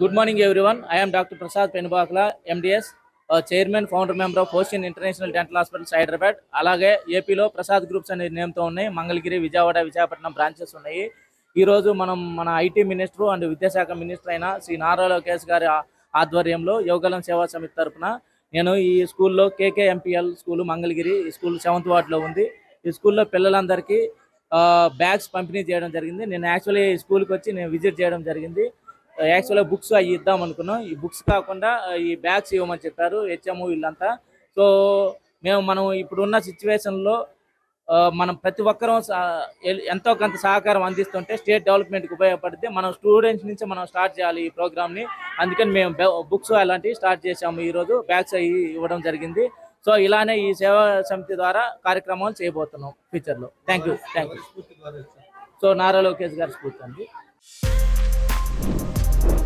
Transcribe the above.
Good morning everyone I'm doctor Prasad Penubakula MDS chairman founder member of Hostin international dental hospitals Hyderabad అలాగే ఏపీలో Prasad groups అనే నేమ్తో ఉన్నాయి. Mangalagiri Vijayawada Visakhapatnam branches ఉన్నాయి. ఈ రోజు మనం మన ఐటీ మినిస్టర్ అండ్ విద్యాశాఖ మినిస్టర్ అయిన శ్రీ నారా లోకేష్ గారి ఆధ్వర్యంలో యోగలం సేవా సమితి తరపున నేను ఈ స్కూల్లో కేకేఎంపీఎల్ స్కూల్ మంగళగిరి ఈ స్కూల్ సెవెంత్ వార్డులో ఉంది. ఈ స్కూల్లో పిల్లలందరికీ బ్యాగ్స్ పంపిణీ చేయడం జరిగింది. నేను యాక్చువల్లీ ఈ స్కూల్కి వచ్చి నేను విజిట్ చేయడం జరిగింది. యాక్చువల్గా బుక్స్ అవి ఇద్దాం అనుకున్నాం. ఈ బుక్స్ కాకుండా ఈ బ్యాగ్స్ ఇవ్వమని చెప్పారు హెచ్ఎం వీళ్ళంతా. సో మేము మనం ఇప్పుడున్న సిచ్యువేషన్లో మనం ప్రతి ఒక్కరూ ఎంతో కొంత సహకారం అందిస్తుంటే స్టేట్ డెవలప్మెంట్కి ఉపయోగపడితే మనం స్టూడెంట్స్ నుంచి మనం స్టార్ట్ చేయాలి ఈ ప్రోగ్రామ్ని అందుకని మేము బుక్స్ అలాంటివి స్టార్ట్ చేసాము ఈరోజు బ్యాగ్స్ అవి ఇవ్వడం జరిగింది. సో ఇలానే ఈ సేవా సమితి ద్వారా కార్యక్రమాలు చేయబోతున్నాం ఫ్యూచర్లో thank you thank you so Nara Lokesh గారి స్ఫూర్తి అండి.